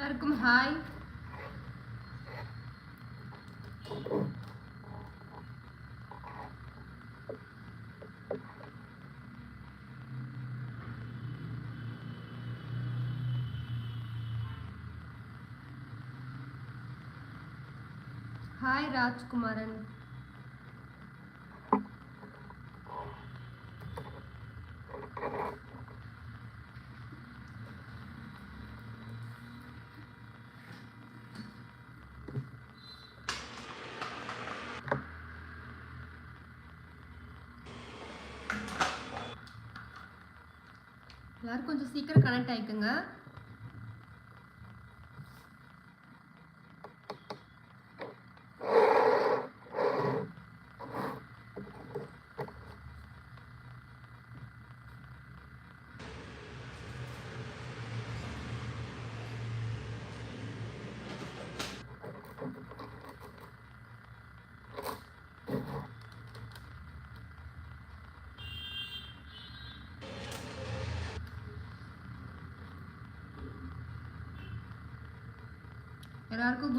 எல்லாருக்கும் hi hi Rajkumaran எல்லோரும் கொஞ்சம் சீக்கிரம் கனெக்ட் ஆகிக்குங்க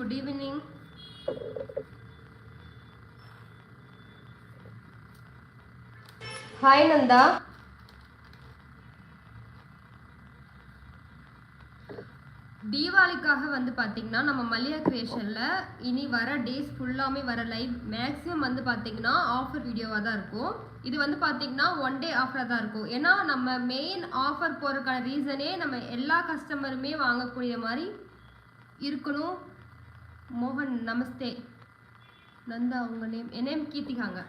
குட் ஈவினிங் ஹாய் நந்தா தீபாவளிக்காக வந்து பார்த்தீங்கன்னா நம்ம மல்லியா கிரியேஷனில் இனி வர டேஸ் ஃபுல்லாமே வர லைவ் மேக்ஸிமம் வந்து பார்த்தீங்கன்னா ஆஃபர் வீடியோவாக தான் இருக்கும். இது வந்து பார்த்தீங்கன்னா ஒன் டே ஆஃபராக தான் இருக்கும். ஏன்னா நம்ம மெயின் ஆஃபர் போகிறதுக்கான ரீசனே நம்ம எல்லா கஸ்டமருமே வாங்கக்கூடிய மாதிரி இருக்கணும். மோகன் நமஸ்தே. நந்தா உங்க நேம் என் நேம் கீர்த்திகாங்க.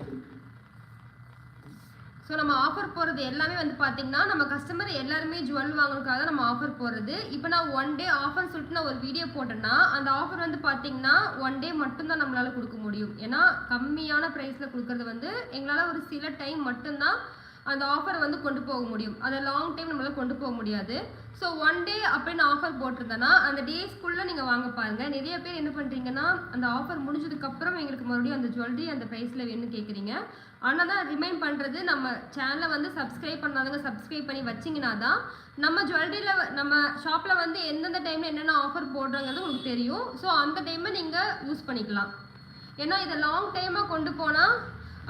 ஸோ நம்ம ஆஃபர் போகிறது எல்லாமே வந்து பார்த்தீங்கன்னா நம்ம கஸ்டமர் எல்லாருமே ஜுவல் வாங்குறதுக்காக தான் நம்ம ஆஃபர் போடுறது. இப்போ நான் ஒன் டே ஆஃபர் சொல்லிட்டு நான் ஒரு வீடியோ போட்டேன்னா அந்த ஆஃபர் வந்து பார்த்தீங்கன்னா ஒன் டே மட்டும்தான் நம்மளால கொடுக்க முடியும். ஏன்னா கம்மியான ப்ரைஸில் கொடுக்கறது வந்து எங்களால் ஒரு சில டைம் மட்டும்தான் அந்த ஆஃபர் வந்து கொண்டு போக முடியும். அதை லாங் டைம் நம்மளால் கொண்டு போக முடியாது. ஸோ ஒன் டே அப்படின்னு ஆஃபர் போட்டிருந்தேன்னா அந்த டேஸ்க்குள்ளே நீங்கள் வாங்க பாருங்கள் நிறைய பேர் என்ன பண்ணுறீங்கன்னா அந்த ஆஃபர் முடிஞ்சதுக்கப்புறம் எங்களுக்கு மறுபடியும் அந்த ஜுவல்லரி அந்த ப்ரைஸில் வேணும்னு கேட்குறீங்க ஆனால் தான் ரிமைண்ட் பண்ணுறது நம்ம சேனலை வந்து சப்ஸ்கிரைப் பண்ணாதவங்க சப்ஸ்கிரைப் பண்ணி வச்சிங்கன்னா தான் நம்ம ஜுவல்லரியில் நம்ம ஷாப்பில் வந்து எந்தெந்த டைமில் என்னென்ன ஆஃபர் போடுறாங்கிறது உங்களுக்கு தெரியும். ஸோ அந்த டைமை நீங்கள் யூஸ் பண்ணிக்கலாம். ஏன்னா இதை லாங் டைமாக கொண்டு போனால்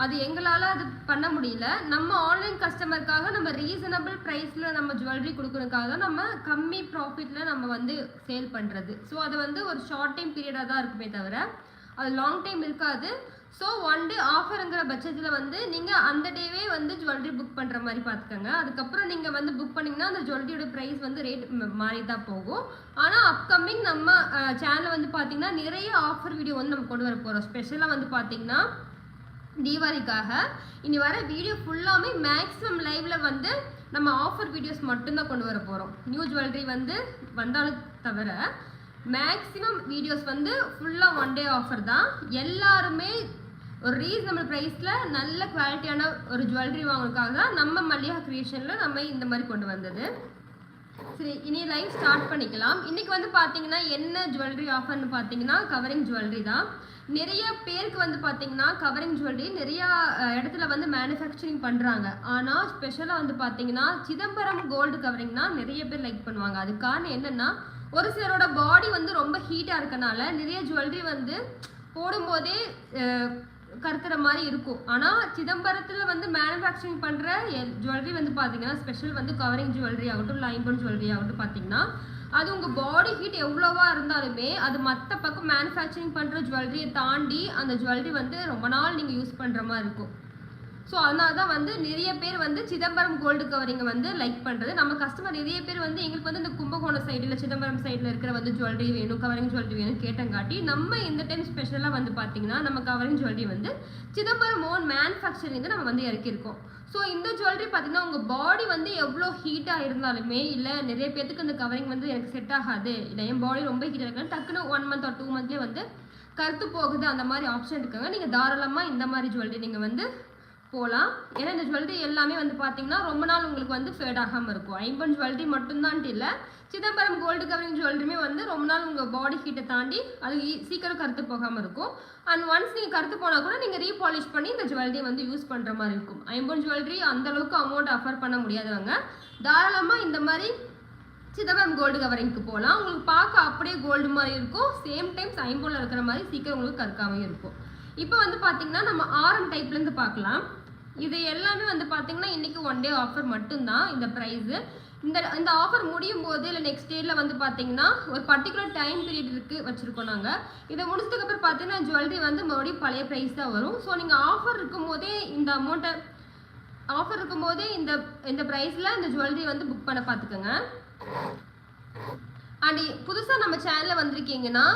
அது எங்களால் அது பண்ண முடியல. நம்ம ஆன்லைன் கஸ்டமருக்காக நம்ம ரீசனபிள் ப்ரைஸில் நம்ம ஜுவல்லரி கொடுக்கறதுக்காக தான் நம்ம கம்மி ப்ராஃபிட்டில் நம்ம வந்து சேல் பண்ணுறது ஸோ அது வந்து ஒரு ஷார்ட் டைம் பீரியடாக தான் இருக்குமே தவிர அது லாங் டைம் இருக்காது. ஸோ ஒன் டே ஆஃபருங்கிற பட்சத்தில் வந்து நீங்கள் அந்த டேவே வந்து ஜுவல்லரி புக் பண்ணுற மாதிரி பார்த்துக்கோங்க அதுக்கப்புறம் நீங்கள் வந்து புக் பண்ணிங்கன்னா அந்த ஜுவல்லரியோட ப்ரைஸ் வந்து ரேட் மாறி தான் போகும். ஆனால் அப்கமிங் நம்ம சேனலில் வந்து பார்த்தீங்கன்னா நிறைய ஆஃபர் வீடியோ வந்து நம்ம கொண்டு வர போகிறோம் ஸ்பெஷலாக வந்து பார்த்தீங்கன்னா தீபாவளிக்காக. இனி வர வீடியோ ஃபுல்லாமே மேக்ஸிமம் லைவ்ல வந்து நம்ம ஆஃபர் வீடியோஸ் மட்டும்தான் கொண்டு வர போகிறோம் நியூ ஜுவல்லரி வந்து வந்தாலும் தவிர மேக்ஸிமம் வீடியோஸ் வந்து ஃபுல்லாக ஒன் டே ஆஃபர் தான். எல்லாருமே ஒரு ரீசனபிள் ப்ரைஸில் நல்ல குவாலிட்டியான ஒரு ஜுவல்லரி வாங்குறதுக்காக தான் நம்ம மல்லிகா க்ரியேஷனில் நம்ம இந்த மாதிரி கொண்டு வந்தது. சரி இனி லைவ் ஸ்டார்ட் பண்ணிக்கலாம். இன்றைக்கி வந்து பார்த்தீங்கன்னா என்ன ஜுவல்லரி ஆஃபர்னு பார்த்தீங்கன்னா கவரிங் ஜுவல்லரி தான். நிறைய பேருக்கு வந்து பார்த்தீங்கன்னா கவரிங் ஜுவல்லரி நிறைய இடத்துல வந்து மேனுஃபேக்சரிங் பண்ணுறாங்க ஆனால் ஸ்பெஷலாக வந்து பார்த்தீங்கன்னா சிதம்பரம் கோல்டு கவரிங்னா நிறைய பேர் லைக் பண்ணுவாங்க. அது காரணம் என்னென்னா ஒரு சிலரோட பாடி வந்து ரொம்ப ஹீட்டாக இருக்கனால நிறைய ஜுவல்லரி வந்து போடும்போதே அஹ், கருத்துற மாதிரி இருக்கும். ஆனால் சிதம்பரத்தில் வந்து மேனுஃபேக்சரிங் பண்ணுற ஜுவல்லரி வந்து பார்த்தீங்கன்னா ஸ்பெஷல் வந்து கவரிங் ஜுவல்லரி ஆகட்டும் லைன்பன் ஜுவல்லரி ஆகட்டும் பார்த்தீங்கன்னா அது உங்கள் பாடி ஹீட் எவ்வளோவா இருந்தாலுமே அது மற்ற பக்கம் மேனுஃபேக்சரிங் பண்ணுற ஜுவல்லரியை தாண்டி அந்த ஜுவல்லரி வந்து ரொம்ப நாள் நீங்கள் யூஸ் பண்ணுற மாதிரி இருக்கும். ஸோ அதனால தான் வந்து நிறைய பேர் வந்து சிதம்பரம் கோல்டு கவரிங்கை வந்து லைக் பண்ணுறது நம்ம கஸ்டமர் நிறைய பேர் வந்து எங்களுக்கு வந்து இந்த கும்பகோணம் சைடில் சிதம்பரம் சைடில் இருக்கிற வந்து ஜுவல்லரி வேணும் கவரிங் ஜுவல்லரி வேணும் கேட்டங்காட்டி நம்ம இந்த டைம் ஸ்பெஷலாக வந்து பார்த்தீங்கன்னா நம்ம கவரிங் ஜுவல்லரி வந்து சிதம்பரம் ஓன் மேனுஃபேக்சரிங் நம்ம வந்து இறக்கியிருக்கோம். ஸோ இந்த ஜுவல்லரி பார்த்தீங்கன்னா உங்கள் பாடி வந்து எவ்வளோ ஹீட்டாக இருந்தாலுமே இல்லை நிறைய பேர்த்துக்கு அந்த கவரிங் வந்து எனக்கு செட் ஆகாது. இல்லை என் பாடி ரொம்ப ஹீட்டாக இருக்குன்னு டக்குன்னு ஒன் மந்த் ஆர் டூ மந்த்லேயே வந்து கருத்து போகுது. அந்த மாதிரி ஆப்ஷன் இருக்குங்க. நீங்கள் தாராளமாக இந்த மாதிரி ஜுவல்லரி நீங்கள் வந்து போகலாம் ஏன்னா இந்த ஜுவல்லரி எல்லாமே வந்து பார்த்தீங்கன்னா ரொம்ப நாள் உங்களுக்கு வந்து ஃபேட் ஆகாமல் இருக்கும். ஐம்பன் ஜுவல்லரி மட்டும்தான் இல்லை. சிதம்பரம் கோல்டு கவரிங் ஜுவல்லரியுமே வந்து ரொம்ப நாள் உங்கள் பாடி ஹீட்டை தாண்டி அது சீக்கிரம் கருத்து போகாமல் இருக்கும். அண்ட் ஒன்ஸ் நீங்கள் கருத்து போனால் கூட நீங்கள் ரீபாலிஷ் பண்ணி இந்த ஜுவல்லரியை வந்து யூஸ் பண்ணுற மாதிரி இருக்கும். ஐம்பன் ஜுவல்லரி அந்த அளவுக்கு அமௌண்ட் அஃபர் பண்ண முடியாதவங்க தாராளமாக இந்த மாதிரி சிதம்பரம் கோல்டு கவரிங்க்கு போகலாம் உங்களுக்கு பார்க்க அப்படியே கோல்டு மாதிரி இருக்கும். சேம் டைம்ஸ் ஐம்போனில் இருக்கிற மாதிரி சீக்கிரம் உங்களுக்கு கற்காமையும் இருக்கும். இப்போ வந்து பார்த்தீங்கன்னா நம்ம ஆரம் டைப்லேருந்து பார்க்கலாம். இது எல்லாமே வந்து பார்த்தீங்கன்னா இன்னைக்கு ஒன் டே ஆஃபர் மட்டும்தான் இந்த ப்ரைஸு இந்த இந்த ஆஃபர் முடியும் போது இல்லை நெக்ஸ்ட் டேயில் வந்து பார்த்தீங்கன்னா ஒரு பர்டிகுலர் டைம் பீரியட் இருக்கு வச்சுருக்கோம் நாங்கள் இதை முடிச்சதுக்கப்புறம் பார்த்தீங்கன்னா ஜுவல்லரி வந்து மறுபடியும் பழைய ப்ரைஸ் தான் வரும். ஸோ நீங்கள் ஆஃபர் இருக்கும் போதே இந்த அமௌண்ட்டை ஆஃபர் இருக்கும் போதே இந்த இந்த ப்ரைஸில் இந்த ஜுவல்லரி வந்து புக் பண்ண பார்த்துக்கோங்க அண்ட் புதுசாக நம்ம சேனலில் வந்திருக்கீங்கன்னா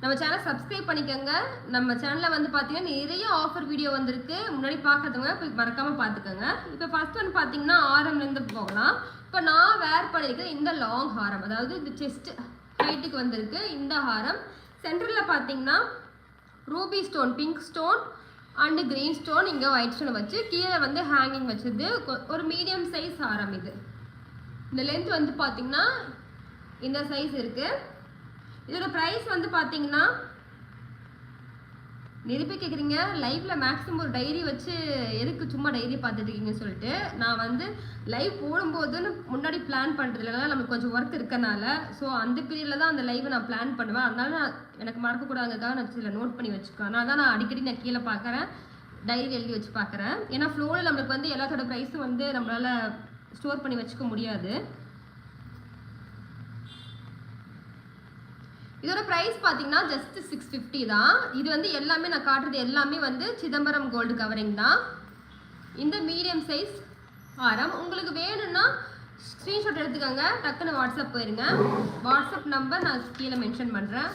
நம்ம சேனல் சப்ஸ்கிரைப் பண்ணிக்கோங்க. நம்ம சேனலில் வந்து பார்த்தீங்கன்னா நிறைய ஆஃபர் வீடியோ வந்திருக்கு. முன்னாடி பார்க்கறதுங்க போய் மறக்காமல் பார்த்துக்கோங்க இப்போ ஃபர்ஸ்ட் ஒன் பார்த்தீங்கன்னா ஆரம்லேருந்து போகலாம். இப்போ நான் வேர் பண்ணியிருக்கேன் இந்த லாங் ஹாரம் அதாவது இந்த செஸ்ட் ஹைட்டுக்கு வந்திருக்கு. இந்த ஹாரம் சென்டரில் பார்த்தீங்கன்னா ruby stone pink stone and green stone இங்கே ஒயிட் ஸ்டோன் வச்சு கீழே வந்து ஹேங்கிங் வச்சது. கொ- ஒரு மீடியம் சைஸ் ஹாரம் இது. இந்த லென்த் வந்து பார்த்திங்கன்னா இந்த சைஸ் இருக்குது இதோட ப்ரைஸ் வந்து பார்த்தீங்கன்னா நிரூபி கேட்குறீங்க லைஃப்பில் மேக்ஸிமம் ஒரு டைரி வச்சு எதுக்கு சும்மா டைரி பார்த்துட்ருக்கீங்கன்னு சொல்லிட்டு நான் வந்து லைவ் போடும்போதுன்னு முன்னாடி பிளான் பண்ணுறதுல நமக்கு கொஞ்சம் ஒர்க் இருக்கனால ஸோ அந்த பீரியடில் தான் அந்த லைவை நான் பிளான் பண்ணுவேன். அதனால நான் எனக்கு மறக்கக்கூடாதுக்காக நான் சில நோட் பண்ணி வச்சுக்கேன் அதனால தான் நான் அடிக்கடி நான் கீழே பார்க்குறேன் டைரி எழுதி வச்சு பார்க்குறேன். ஏன்னா ஃப்ளோவில் நம்மளுக்கு வந்து எல்லாத்தோட ப்ரைஸும் வந்து நம்மளால் ஸ்டோர் பண்ணி வச்சுக்க முடியாது. இதோட ப்ரைஸ் பார்த்தீங்கன்னா ஜஸ்ட் சிக்ஸ் ஃபிஃப்டி தான். இது வந்து எல்லாமே நான் காட்டுறது எல்லாமே வந்து சிதம்பரம் கோல்டு கவரிங் தான். இந்த மீடியம் சைஸ் ஆரம். உங்களுக்கு வேணும்னா ஸ்க்ரீன்ஷாட் எடுத்துக்கோங்க. டக்குன்னு வாட்ஸ்அப் போயிருங்க. வாட்ஸ்அப் நம்பர் நான் கீழே மென்ஷன் பண்ணுறேன்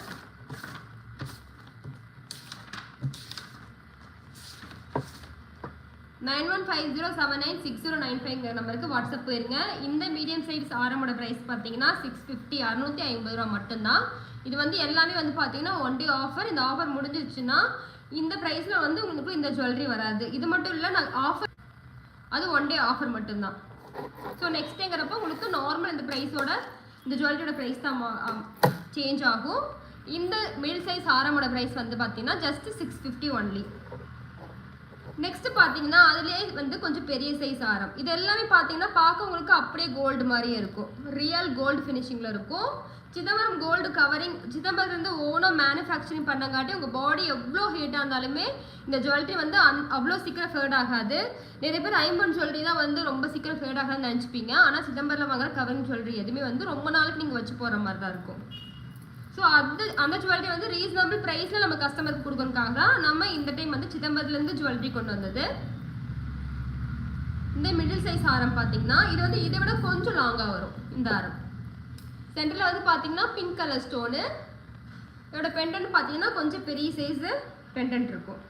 nine one five zero seven nine six zero nine ஃபைவ்ங்கிற நம்பருக்கு வாட்ஸ்அப் போயிருங்க. இந்த மீடியம் சைஸ் ஆரமோட ப்ரைஸ் பார்த்தீங்கன்னா சிக்ஸ் ஃபிஃப்டி அறநூற்றி ஐம்பது ரூபா மட்டும்தான். இது வந்து எல்லாமே வந்து பார்த்தீங்கன்னா ஒன் டே ஆஃபர் இந்த ஆஃபர் முடிஞ்சிருச்சுன்னா இந்த ப்ரைஸில் வந்து உங்களுக்கு இந்த ஜுவல்லரி வராது. இது மட்டும் இல்லை நான் ஆஃபர் அது ஒன் டே ஆஃபர் மட்டும்தான். ஸோ நெக்ஸ்ட் டேங்கிறப்ப உங்களுக்கு நார்மல் இந்த ப்ரைஸோட இந்த ஜுவல்லரியோட ப்ரைஸ் தான் சேஞ்ச் ஆகும். இந்த மிடில் சைஸ் ஆரமோட ப்ரைஸ் வந்து பார்த்தீங்கன்னா just six fifty only next பார்த்தீங்கன்னா அதிலே வந்து கொஞ்சம் பெரிய சைஸ் ஆரம் இது எல்லாமே பார்த்தீங்கன்னா பார்க்க உங்களுக்கு அப்படியே கோல்டு மாதிரியே இருக்கும். ரியல் கோல்டு ஃபினிஷிங்கில் இருக்கும். சிதம்பரம் கோல்டு கவரிங் சிதம்பரம் இருந்து மேனுஃபேக்சரிங் பண்ணங்காட்டி உங்கள் பாடி எவ்வளோ ஹீட்டாக இருந்தாலுமே இந்த ஜுவல்லரி வந்து அந் அவ்வளோ சீக்கிரம் ஃபேட் ஆகாது. நிறைய பேர் ஐம்பன் ஜுவல்லரி தான் வந்து ரொம்ப சீக்கிரம் ஃபேட் ஆகாதுன்னு நினச்சிப்பீங்க. ஆனால் சிதம்பரம் வாங்குற கவரிங் ஜுவல்லரி எதுவுமே வந்து ரொம்ப நாளைக்கு நீங்கள் வச்சு போகிற மாதிரி தான் இருக்கும். ஸோ அது அந்த ஜுவல்லரி வந்து ரீசனபிள் ப்ரைஸில் நம்ம கஸ்டமருக்கு கொடுக்கணுக்காக தான் நம்ம இந்த டைம் வந்து சிதம்பரத்துலேருந்து ஜுவல்லரி கொண்டு வந்தது. இந்த மிடில் சைஸ் ஆரம் பார்த்தீங்கன்னா இது வந்து இதை விட கொஞ்சம் லாங்காக வரும். இந்த ஆரம். சென்டரில் வந்து பார்த்தீங்கன்னா பிங்க் கலர் ஸ்டோனு இதோட பெண்டன்ட் பார்த்தீங்கன்னா கொஞ்சம் பெரிய சைஸு பெண்டன்ட் இருக்கும்.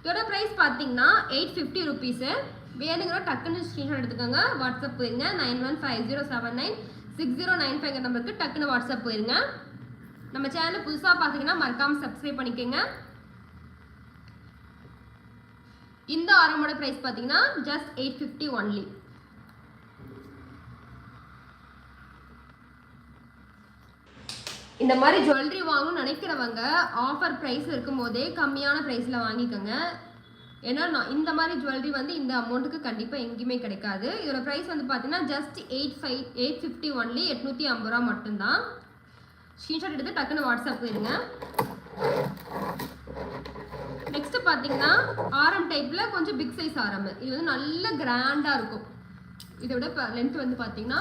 இதோட ப்ரைஸ் பார்த்தீங்கன்னா எயிட் ஃபிஃப்டி ருபீஸு வேணுங்கிற டக்குன்னு ஸ்க்ரீன்ஷாட் எடுத்துக்கோங்க. வாட்ஸ்அப் போயிருங்க. Nine one five zero seven nine six zero nine five நம்பருக்கு டக்குன்னு வாட்ஸ்அப் போயிருங்க. நம்ம சேனலை புதுசாக பார்த்தீங்கன்னா மறக்காமல் சப்ஸ்கிரைப் பண்ணிக்கோங்க. இந்த ஆரமோட ப்ரைஸ் பார்த்தீங்கன்னா ஜஸ்ட் எயிட் ஃபிஃப்டி ஒன்லி இந்த மாதிரி ஜுவல்லரி வாங்கணும்னு நினைக்கிறவங்க ஆஃபர் ப்ரைஸ் இருக்கும்போதே கம்மியான ப்ரைஸில் வாங்கிக்கோங்க. ஏன்னா நான் இந்த மாதிரி ஜுவல்லரி வந்து இந்த அமௌண்ட்டுக்கு கண்டிப்பாக எங்கேயுமே கிடைக்காது. இதோட ப்ரைஸ் வந்து பார்த்தீங்கன்னா just eight five eight fifty only எட்நூற்றி ஐம்பது ரூபா மட்டும்தான். ஸ்க்ரீன்ஷாட் எடுத்து டக்குன்னு வாட்ஸ்அப் போயிருங்க நெக்ஸ்ட் பார்த்தீங்கன்னா ஆரம் டைப்பில் கொஞ்சம் பிக் சைஸ் ஆரம் இது வந்து நல்ல கிராண்டாக இருக்கும். இதோட லென்த் வந்து பார்த்தீங்கன்னா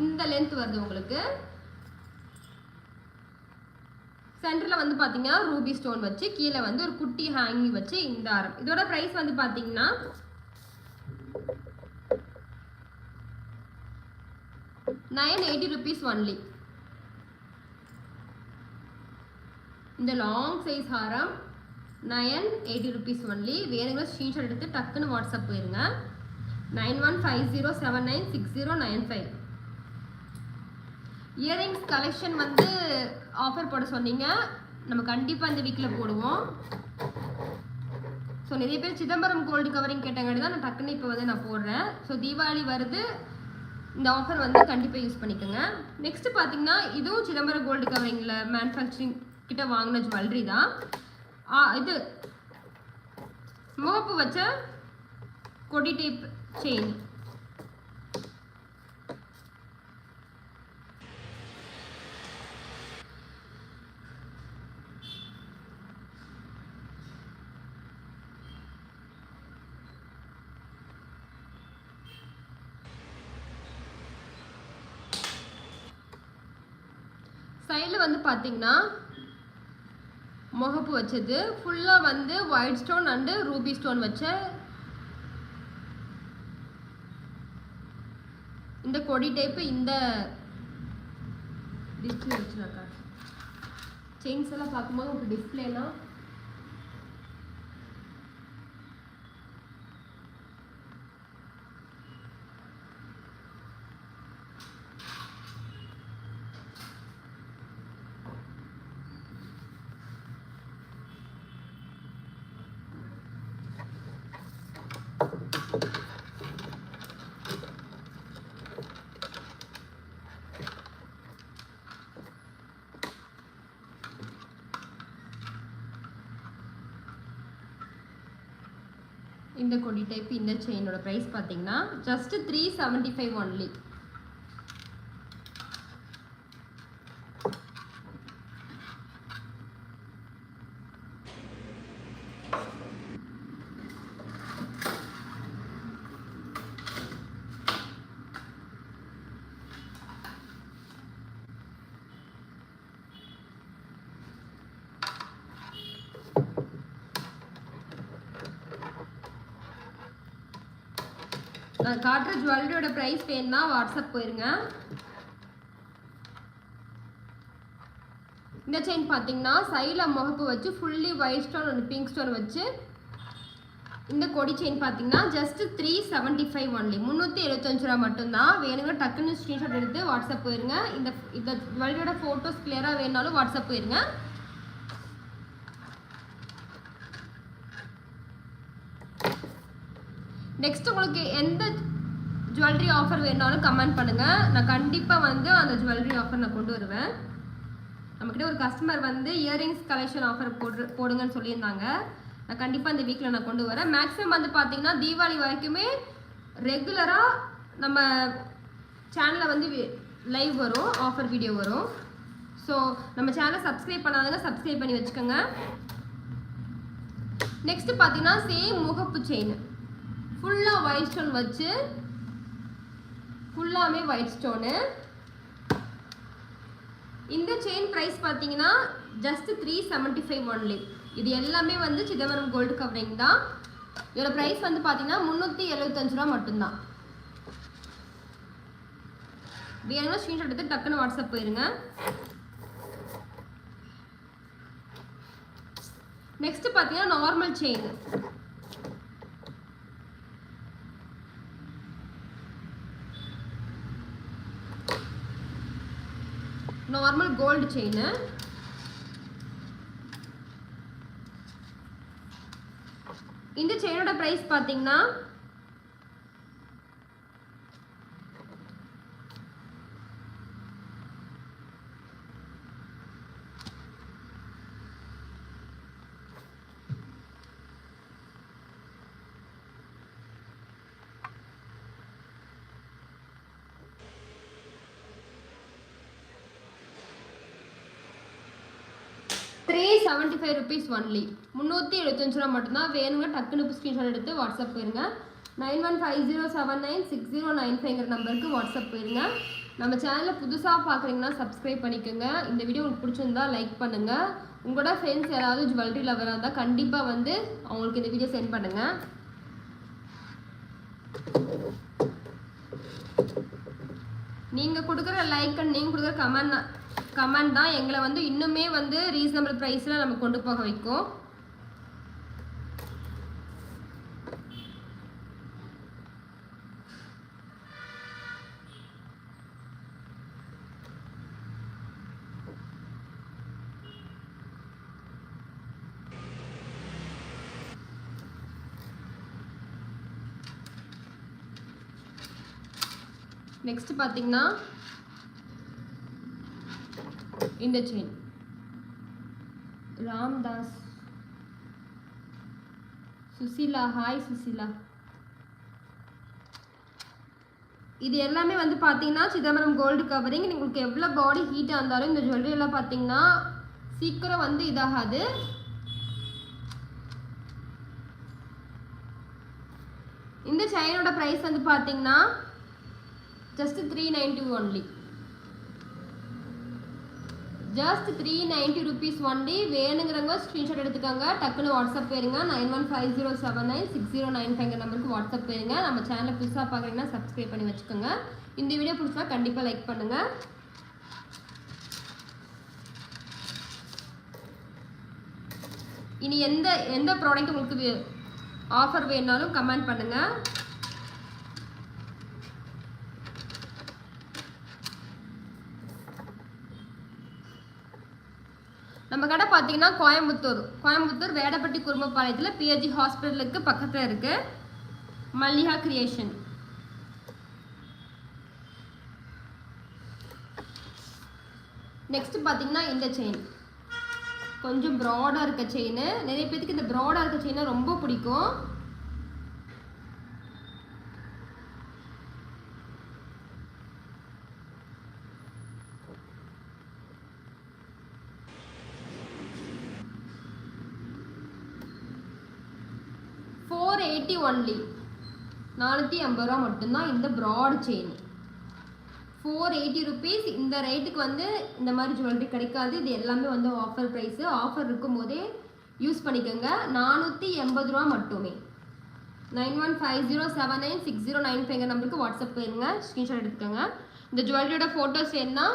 இந்த லென்த் வருது உங்களுக்கு. சென்டரில் வந்து பார்த்தீங்கன்னா ரூபி ஸ்டோன் வச்சு கீழே வந்து ஒரு குட்டி ஹேங்கிங் வச்சு இந்த ஆரம். இதோட ப்ரைஸ் வந்து பார்த்தீங்கன்னா நைன் எயிட்டி ருபீஸ் ஒன்லி இந்த லாங் சைஸ் ஹாரம் நயன் எயிட்டி ருபீஸ் ஒன்லி வேணுங்கிற ஸ்க்ரீன்ஷாட் எடுத்து டக்குன்னு வாட்ஸ்அப் போயிருங்க. Nine one five zero seven nine six zero nine five earrings collection வந்து ஆஃபர் போட சொன்னீங்க. நம்ம கண்டிப்பாக இந்த வீக்கில் போடுவோம். ஸோ நிறைய பேர் சிதம்பரம் கோல்டு கவரிங் கேட்டங்காட்டி தான் நான் டக்குன்னு இப்போ வந்து நான் போடுறேன். ஸோ தீபாவளி வருது. இந்த ஆஃபர் வந்து கண்டிப்பாக யூஸ் பண்ணிக்கோங்க. நெக்ஸ்ட் பார்த்தீங்கன்னா இதுவும் சிதம்பரம் கோல்டு கவரிங்கில் மேனுஃபேக்சரிங் கிட்ட வாங்கின ஜுவல்லரி தான். ஆ, இது முகப்பு வச்ச கொடி டேப் செயின் சைடில் வந்து பார்த்தீங்கன்னா முகப்பு வச்சது. ஃபுல்லாக வந்து white stone and ruby stone வச்ச இந்த கொடி டைப்பு இந்த டிஸ்பிளே வச்சுருக்கா செயின்ஸ் எல்லாம் பார்க்கும்போது உங்களுக்கு டிஸ்பிளேலாம் இந்த கொடி டைப் இந்த செயினோட ப்ரைஸ் பார்த்தீங்கன்னா just three seventy five only காட்டுற ஜுவல்லரியோட ப்ரைஸ் வேணும்னா வாட்ஸ்அப் போயிருங்க. இந்த செயின் பார்த்தீங்கன்னா சைடில் முகப்பு வச்சு fully white stone and pink stone வச்சு இந்த கொடி செயின் பார்த்தீங்கன்னா just three seventy five only முந்நூற்றி எழுபத்தஞ்சு ரூபா மட்டும்தான். வேணுங்க டக்குன்னு ஸ்க்ரீன்ஷாட் எடுத்து வாட்ஸ்அப் போயிருங்க. இந்த இந்த ஜுவல்லரியோட ஃபோட்டோஸ் கிளியராக வேணாலும் வாட்ஸ்அப் போயிருங்க. நெக்ஸ்ட் உங்களுக்கு எந்த ஜுவல்லரி ஆஃபர் வேணாலும் கமெண்ட் பண்ணுங்கள் நான் கண்டிப்பாக வந்து அந்த ஜுவல்லரி ஆஃபர் நான் கொண்டு வருவேன். நம்மக்கிட்ட ஒரு கஸ்டமர் வந்து இயரிங்ஸ் கலெக்ஷன் ஆஃபர் போடு போடுங்கன்னு சொல்லியிருந்தாங்க. நான் கண்டிப்பாக இந்த வீக்கில் நான் கொண்டு வரேன். மேக்ஸிமம் வந்து பார்த்தீங்கன்னா தீபாவளி வரைக்குமே ரெகுலராக நம்ம சேனலில் வந்து லைவ் வரும் ஆஃபர் வீடியோ வரும். ஸோ நம்ம சேனலை சப்ஸ்கிரைப் பண்ணாதவங்க சப்ஸ்கிரைப் பண்ணி வச்சுக்கோங்க. நெக்ஸ்ட் பார்த்தீங்கன்னா சேம் முகப்பு செயின் ஃபுல்லாக ஒயிட் ஸ்டோன் வச்சு ஃபுல்லாமே ஒயிட் ஸ்டோனு இந்த செயின் ப்ரைஸ் பார்த்தீங்கன்னா just three seventy five only இது எல்லாமே வந்து சிதம்பரம் கோல்டு கவரிங் தான். இதோட ப்ரைஸ் வந்து பார்த்தீங்கன்னா முந்நூற்றி எழுபத்தஞ்சு ரூபா மட்டும்தான். வேணும்னா ஸ்க்ரீன்ஷாட் எடுத்து டக்குன்னு வாட்ஸ்அப் போயிருங்க. நெக்ஸ்ட் பார்த்தீங்கன்னா normal chain normal gold chain. இந்த செயினோட பிரைஸ் பார்த்தீங்கன்னா three seventy five rupees only முந்நூற்றி எழுபத்தஞ்சு ரூபா மட்டும்தான் வேணுங்க. டக்குனு ஸ்க்ரீன்ஷாட் எடுத்து வாட்ஸ்அப் போயிருங்க. Nine one five zero seven nine six zero nine ஃபைவ்ங்கிற நம்பருக்கு வாட்ஸ்அப் போயிருங்க. நம்ம சேனலை புதுசாக பார்க்குறீங்கன்னா சப்ஸ்கிரைப் பண்ணிக்கோங்க. இந்த வீடியோ உங்களுக்கு பிடிச்சிருந்தா லைக் பண்ணுங்கள் உங்களோட ஃப்ரெண்ட்ஸ் யாராவது ஜுவல்லரி லவராக இருந்தால் கண்டிப்பாக வந்து அவங்களுக்கு இந்த வீடியோ சென்ட் பண்ணுங்கள் நீங்கள் கொடுக்குற லைக் அண்ட் நீங்கள் கொடுக்குற கமெண்ட் கமெண்ட் தான் எங்களை வந்து இன்னுமே வந்து ரீசனபிள் ப்ரைஸில் நம்ம கொண்டு போக வைக்கும். நெக்ஸ்ட் பார்த்தீங்கன்னா இந்த செயின் ராம்தாஸ். சுசிலா ஹாய் சுசிலா. இது எல்லாமே வந்து பார்த்தீங்கன்னா சிதம்பரம் கோல்டு கவரிங் உங்களுக்கு எவ்வளோ பாடி ஹீட்டாக இருந்தாலும் இந்த ஜுவல்லரி எல்லாம் பார்த்தீங்கன்னா சீக்கிரம் வந்து இதாகாது. இந்த செயினோட ப்ரைஸ் வந்து பார்த்தீங்கன்னா just three ninety only just three ninety rupees only வேணுங்கிறவங்க ஸ்க்ரீன்ஷாட் எடுத்துக்கோங்க. டக்குன்னு வாட்ஸ்அப் போயிருங்க. Nine one five zero seven nine six zero nine five நம்பருக்கு வாட்ஸ்அப் போயிருங்க. நம்ம சேனலை புதுசாக பார்க்குறீங்கன்னா சப்ஸ்கிரைப் பண்ணி வச்சுக்கோங்க. இந்த வீடியோ பிடிச்சா கண்டிப்பாக லைக் பண்ணுங்கள் இனி எந்த எந்த ப்ராடக்ட் உங்களுக்கு ஆஃபர் வேணாலும் கமெண்ட் பண்ணுங்கள் நம்ம கடை பார்த்தீங்கன்னா கோயம்புத்தூர். கோயம்புத்தூர் வேடப்பட்டி குடும்பப்பாளையத்தில் பிஹெச்சி ஹாஸ்பிட்டலுக்கு பக்கத்தில் இருக்கு. மல்லிகா கிரியேஷன் நெக்ஸ்ட் பார்த்தீங்கன்னா இந்த செயின் கொஞ்சம் ப்ராடாக இருக்க செயின் நிறைய பேத்துக்கு இந்த ப்ராடாக இருக்க செயினை ரொம்ப பிடிக்கும் ஃபோர் எயிட்டி ஒன்லி நானூற்றி ஐம்பது ரூபா மட்டும்தான் இந்த broad chain four eighty rupees இந்த ரேட்டுக்கு வந்து இந்த மாதிரி ஜுவல்லரி கிடைக்காது. இது எல்லாமே வந்து ஆஃபர் ப்ரைஸு ஆஃபர் இருக்கும் போதே யூஸ் பண்ணிக்கோங்க. நானூற்றி எண்பது ரூபா மட்டுமே. Nine one five zero seven nine six zero nine five நம்பருக்கு வாட்ஸ்அப் போயிருங்க. ஸ்க்ரீன்ஷாட் எடுத்துக்கோங்க. இந்த ஜுவல்லரியோட ஃபோட்டோஸ் வேணுன்னா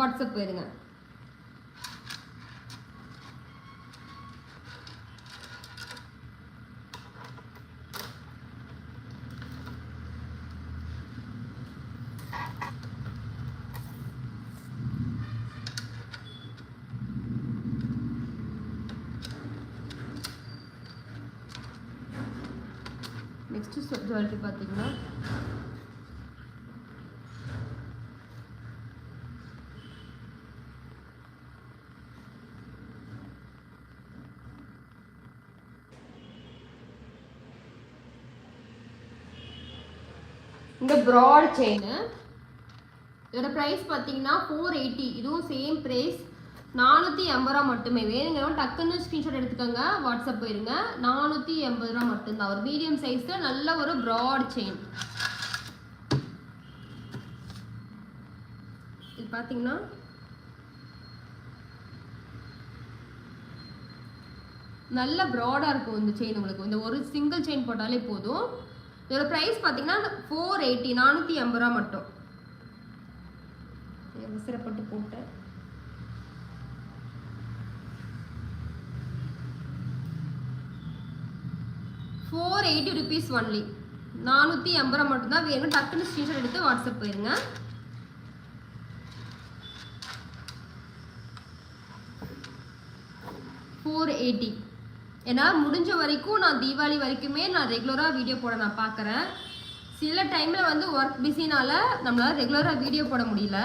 வாட்ஸ்அப் போயிருங்க. நெக்ஸ்ட்டு ஜுவல்லரி பார்த்தீங்கன்னா இந்த ப்ராட் செயின் இதோட ப்ரைஸ் பார்த்தீங்கன்னா ஃபோர் எயிட்டி இதுவும் சேம் ப்ரைஸ் நானூற்றி எண்பது ரூபா மட்டுமே. வேணுங்கிறவங்க டக்குன்னு ஸ்க்ரீன்ஷாட் எடுத்துக்கோங்க. வாட்ஸ்அப் போயிருங்க. நானூற்றி எண்பது ரூபா மட்டும்தான். ஒரு மீடியம் சைஸில் நல்ல ஒரு ப்ராட் செயின் இது பார்த்தீங்கன்னா நல்ல ப்ராடாக இருக்கும் இந்த செயின் உங்களுக்கு. இந்த ஒரு சிங்கிள் செயின் போட்டாலே போதும். இதோட ப்ரைஸ் பார்த்தீங்கன்னா ஃபோர் எயிட்டி நானூற்றி எண்பது ரூபா மட்டும். அவசரப்பட்டு போட்டேன். ஃபோர் எயிட்டி ருபீஸ் ஒன்லி நானூற்றி எண்பது ரூபா மட்டும்தான் வேணும். டக்குன்னு ஸ்க்ரீன்ஷாட் எடுத்து வாட்ஸ்அப் போயிருங்க. ஃபோர் எயிட்டி என்னால் முடிஞ்ச வரைக்கும் நான் தீபாவளி வரைக்குமே நான் ரெகுலராக வீடியோ போட நான் பார்க்குறேன் சில டைமில் வந்து ஒர்க் பிஸினால் நம்மளால் ரெகுலராக வீடியோ போட முடியல.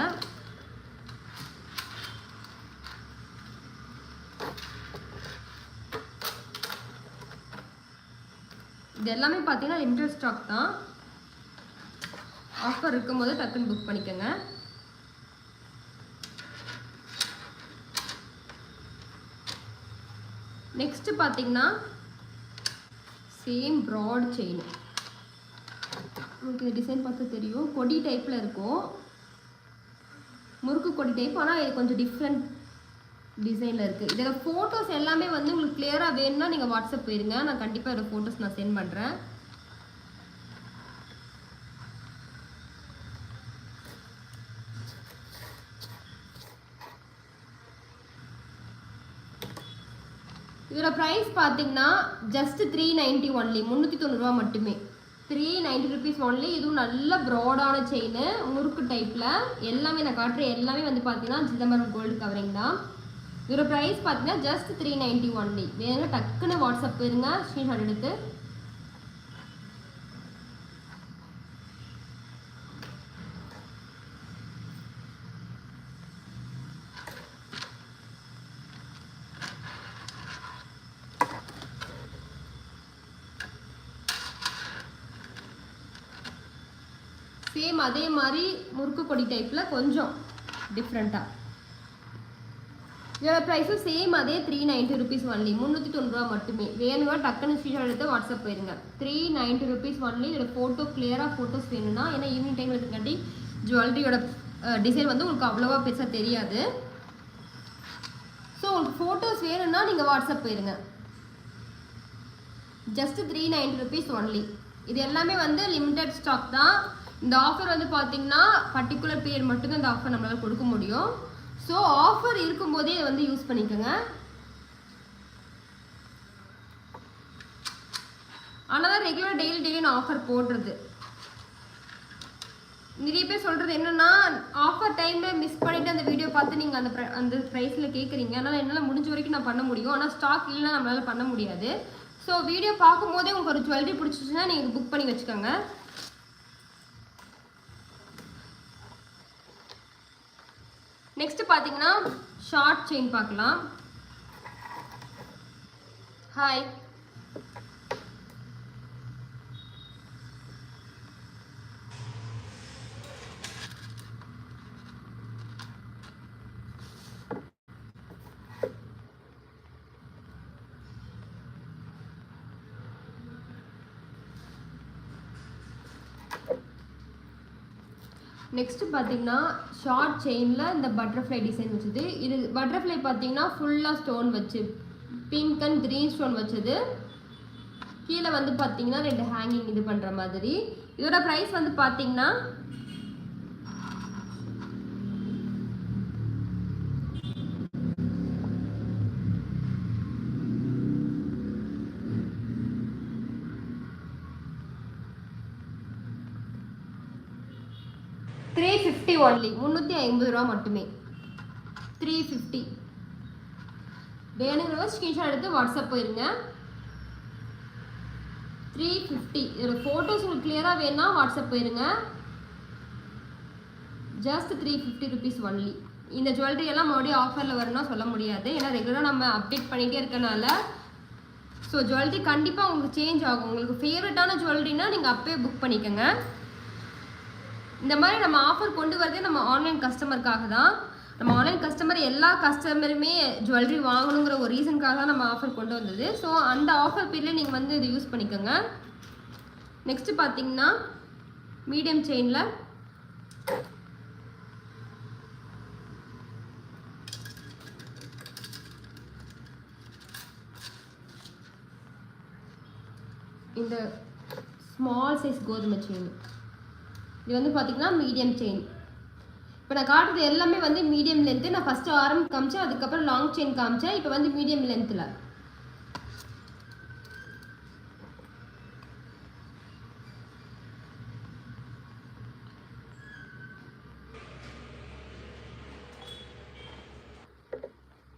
இது எல்லாமே பார்த்தீங்கன்னா இன்ட்ரெஸ்ட் ஸ்டாக் தான். ஆஃபர் இருக்கும்போது டக்குன்னு புக் பண்ணிக்கோங்க. நெக்ஸ்ட் பார்த்தீங்கன்னா சேம் ப்ராட் செயின் உங்களுக்கு இந்த டிசைன் பார்த்து தெரியும். கொடி டைப்பில் இருக்கும். முறுக்கு கொடி டைப் ஆனால் இது கொஞ்சம் டிஃப்ரெண்ட் டிசைனில் இருக்குது இதில் ஃபோட்டோஸ் எல்லாமே வந்து உங்களுக்கு கிளியராக வேணும்னா நீங்கள் வாட்ஸ்அப் போயிருங்க. நான் கண்டிப்பாக இதோட ஃபோட்டோஸ் நான் சென்ட் பண்ணுறேன் இதோட ப்ரைஸ் பார்த்தீங்கன்னா ஜஸ்ட் த்ரீ நைன்ட்டி ஒன்லி முந்நூற்றி தொண்ணூறுரூவா மட்டுமே. த்ரீ நைன்ட்டி ருபீஸ் ஒன்லி இதுவும் நல்ல ப்ராடான செயின் முறுக்கு டைப்பில் எல்லாமே நான் காட்டுற எல்லாமே வந்து பார்த்தீங்கன்னா சிதம்பரம் கோல்டு கவரிங் தான். இதோட ப்ரைஸ் பார்த்தீங்கன்னா ஜஸ்ட் த்ரீ நைன்ட்டி ஒன்லி வேணுங்க டக்குன்னு வாட்ஸ்அப் போயிருங்க. ஸ்க்ரீன்ஷாட் எடுத்து. சேம் அதே மாதிரி முறுக்கு கொடி டைப்பில் கொஞ்சம் டிஃப்ரெண்ட்டாக இதோட ப்ரைஸும் சேம் அதே த்ரீ நைன்ட்டி ருபீஸ் ஒன்லி முந்நூற்றி தொண்ணூறுரூவா மட்டுமே. வேணுங்க டக்குன்னு ஸ்க்ரீன்ஷாட் எடுத்து வாட்ஸ்அப் போயிருங்க. த்ரீ நைன்ட்டி ருபீஸ் ஒன்லி இதோட ஃபோட்டோ கிளியராக ஃபோட்டோஸ் வேணும்னா ஏன்னா ஈவினிங் டைம் இருக்கங்காட்டி ஜுவல்லரியோட டிசைன் வந்து உங்களுக்கு அவ்வளோவா பெருசாக தெரியாது. ஸோ உங்களுக்கு ஃபோட்டோஸ் வேணும்னா நீங்கள் வாட்ஸ்அப் போயிருங்க. Just three ninety rupees only இது எல்லாமே வந்து லிமிட்டட் ஸ்டாக் தான். இந்த ஆஃபர் வந்து பார்த்தீங்கன்னா பர்டிகுலர் பீரியட் மட்டும்தான் இந்த ஆஃபர் நம்மளால் கொடுக்க முடியும். ஸோ ஆஃபர் இருக்கும்போதே இதை வந்து யூஸ் பண்ணிக்கோங்க. ஆனால் தான் ரெகுலர் டெய்லி டெய்லி நான் ஆஃபர் போடுறது. நிறைய பேர் சொல்கிறது என்னென்னா ஆஃபர் டைமில் மிஸ் பண்ணிவிட்டு அந்த வீடியோ பார்த்து நீங்கள் அந்த அந்த ப்ரைஸில் கேட்குறீங்க அதனால் என்னால் முடிஞ்ச வரைக்கும் நான் பண்ண முடியும். ஆனால் ஸ்டாக் இல்லைன்னா நம்மளால் பண்ண முடியாது. ஸோ வீடியோ பார்க்கும்போதே உங்களுக்கு ஒரு ஜுவல்லரி பிடிச்சிச்சுன்னா நீங்கள் புக் பண்ணி வச்சுக்கோங்க. நெக்ஸ்ட் பார்த்தீங்கன்னா ஷார்ட் செயின் பார்க்கலாம். ஹாய் நெக்ஸ்ட் பார்த்தீங்கன்னா ஷார்ட் செயினில் இந்த பட்டர்ஃப்ளை டிசைன் வச்சது. இது பட்டர்ஃப்ளை பார்த்தீங்கன்னா ஃபுல்லாக ஸ்டோன் வச்சு பிங்க் அண்ட் க்ரீன் ஸ்டோன் வச்சது. கீழே வந்து பார்த்தீங்கன்னா ரெண்டு ஹேங்கிங் இது பண்ணுற மாதிரி. இதோட ப்ரைஸ் வந்து பார்த்தீங்கன்னா த்ரீ ஃபிஃப்டி ஒன்லி முந்நூற்றி ஐம்பது ரூபா மட்டுமே. த்ரீ ஃபிஃப்டி வேணுங்கிறத ஸ்க்ரீன்ஷாட் எடுத்து வாட்ஸ்அப் போயிருங்க. த்ரீ ஃபிஃப்டி இதில் ஃபோட்டோஸ் உங்களுக்கு கிளியராக வேணும்னா வாட்ஸ்அப் போயிருங்க. Just three fifty rupees only இந்த ஜுவல்லரி எல்லாம் மறுபடியும் ஆஃபரில் வரும்னா சொல்ல முடியாது. ஏன்னா ரெகுலராக நம்ம அப்டேட் பண்ணிகிட்டே இருக்கனால. ஸோ ஜுவல்லரி கண்டிப்பாக உங்களுக்கு சேஞ்ச் ஆகும். உங்களுக்கு ஃபேவரட்டான ஜுவல்லரினா நீங்கள் அப்போயே புக் பண்ணிக்கோங்க. இந்த மாதிரி நம்ம ஆஃபர் கொண்டு வரதே நம்ம ஆன்லைன் கஸ்டமருக்காக தான் நம்ம ஆன்லைன் கஸ்டமர் எல்லா கஸ்டமருமே ஜுவல்லரி வாங்கணுங்கிற ஒரு ரீசனுக்காக தான் நம்ம ஆஃபர் கொண்டு வந்தது. ஸோ அந்த ஆஃபர் பீரியடில் நீங்கள் வந்து இதை யூஸ் பண்ணிக்கோங்க. நெக்ஸ்ட் பார்த்தீங்கன்னா மீடியம் செயினில் இந்த ஸ்மால் சைஸ் கோதுமை செயின் இது வந்து பார்த்திங்கன்னா மீடியம் செயின் இப்போ நான் காட்டுறது எல்லாமே வந்து மீடியம் லென்த்து நான் ஃபஸ்ட்டு ஆரம் காமிச்சேன் அதுக்கப்புறம் லாங் செயின் காமிச்சேன். இப்போ வந்து மீடியம் லென்த்தில்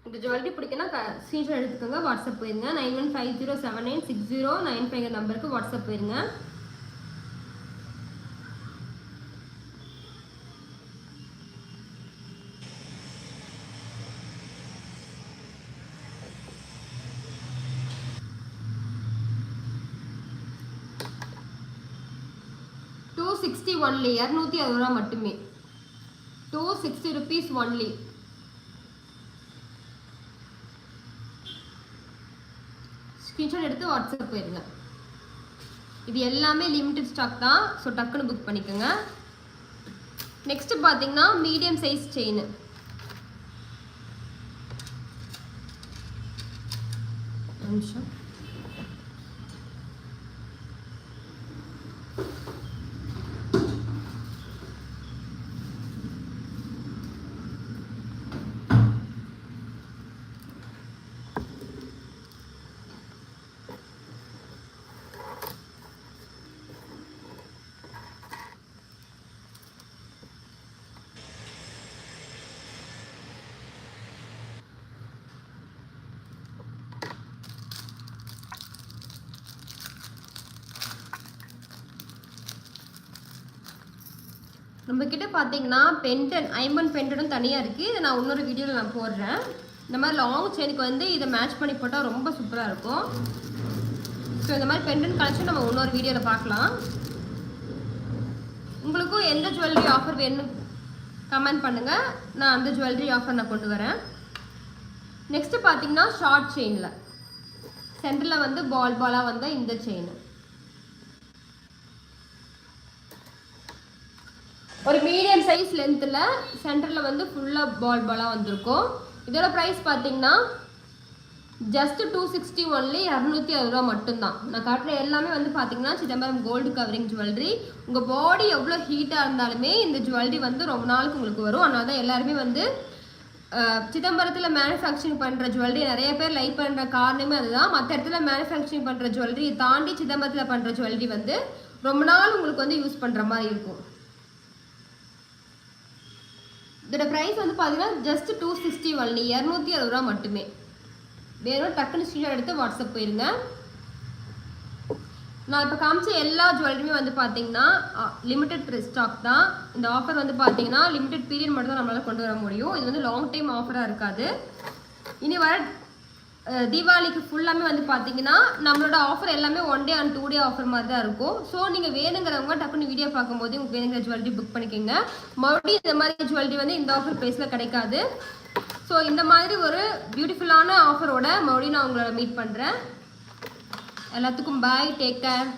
இந்த ஜுவல்லரி பிடிக்குன்னா ஸ்க்ரீன்ஷாட் எடுத்துக்கோங்க. வாட்ஸ்அப் போயிருங்க. Nine one five zero seven nine six zero nine five நம்பருக்கு வாட்ஸ்அப் போயிருங்க டூ சிக்ஸ்டி ஒன்லி இரநூத்தி அறுபது ரூபா மட்டுமே. Two sixty rupees only screenshot எடுத்து வாட்ஸ்அப் போயிருங்க. இது எல்லாமே லிமிட்டட் ஸ்டாக் தான். ஸோ டக்குன்னு புக் பண்ணிக்கோங்க. நெக்ஸ்ட் பார்த்தீங்கன்னா மீடியம் சைஸ் செயின் நிமிஷம். நம்ம பார்த்தீங்கன்னா பென்டன் ஐம்பன் பென்டனும் தனியாக இருக்குது இதை நான் இன்னொரு வீடியோவில் நான் போடுறேன். இந்த மாதிரி லாங் செயினுக்கு வந்து இதை மேட்ச் பண்ணி போட்டால் ரொம்ப சூப்பராக இருக்கும். ஸோ இந்த மாதிரி பென்டன் கலெக்ஷன் நம்ம இன்னொரு வீடியோவில் பார்க்கலாம் உங்களுக்கும் எந்த ஜுவல்லரி ஆஃபர் வேணும் கமெண்ட் பண்ணுங்கள் நான் அந்த ஜுவல்லரி ஆஃபர் நான் கொண்டு வரேன். நெக்ஸ்ட்டு பார்த்தீங்கன்னா ஷார்ட் செயினில் சென்டரில் வந்து பால் பாலாக வந்த இந்த செயின் ஒரு மீடியம் சைஸ் லென்த்தில் சென்டரில் வந்து ஃபுல்லாக பால் பாலாக வந்திருக்கும். இதோட ப்ரைஸ் பார்த்தீங்கன்னா ஜஸ்ட் டூ சிக்ஸ்டி ஒன்லி இரநூத்தி அறுபது ரூபா மட்டும்தான். நான் காட்டுற எல்லாமே வந்து பார்த்தீங்கன்னா சிதம்பரம் கோல்டு கவரிங் ஜுவல்லரி உங்கள் பாடி எவ்வளோ ஹீட்டாக இருந்தாலுமே இந்த ஜுவல்லரி வந்து ரொம்ப நாளுக்கு உங்களுக்கு வரும். அதனால தான் எல்லாருமே வந்து சிதம்பரத்தில் மேனுஃபேக்சரிங் பண்ணுற ஜுவல்லரி நிறைய பேர் லைக் பண்ணுற காரணமே அதுதான். மற்ற இடத்துல மேனுஃபேக்சரிங் பண்ணுற ஜுவல்லரி தாண்டி சிதம்பரத்தில் பண்ணுற ஜுவல்லரி வந்து ரொம்ப நாள் உங்களுக்கு வந்து யூஸ் பண்ணுற மாதிரி இருக்கும். இதோட ப்ரைஸ் வந்து பார்த்தீங்கன்னா ஜஸ்ட் டூ சிக்ஸ்டி ஒன்லி இரநூத்தி அறுபது ரூபா மட்டுமே. வேணும் டக்குன்னு ஸ்க்ரீன்ஷாட் எடுத்து வாட்ஸ்அப் போயிருங்க. நான் இப்போ காமிச்ச எல்லா ஜுவல்லரியுமே வந்து பார்த்தீங்கன்னா லிமிடெட் ஸ்டாக் தான். இந்த ஆஃபர் வந்து பார்த்தீங்கன்னா லிமிடெட் பீரியட் மட்டும் தான் நம்மளால் கொண்டு வர முடியும். இது வந்து லாங் டைம் ஆஃபராக இருக்காது. இனி வர தீபாவளிக்கு ஃபுல்லாமே வந்து பார்த்தீங்கன்னா நம்மளோட ஆஃபர் எல்லாமே one day and two day offer மாதிரி தான் இருக்கும். ஸோ நீங்கள் வேணுங்கிறவங்க டக்குன்னு வீடியோ பார்க்கும்போது உங்களுக்கு வேணுங்கிற ஜுவல்லரி புக் பண்ணிக்கோங்க. மறுபடியும் இந்த மாதிரி ஜுவல்லரி வந்து இந்த ஆஃபர் ப்ரைஸில் கிடைக்காது. ஸோ இந்த மாதிரி ஒரு பியூட்டிஃபுல்லான ஆஃபரோட மறுபடியும் நான் உங்களை மீட் பண்ணுறேன் எல்லாத்துக்கும் பாய் டேக் கேர்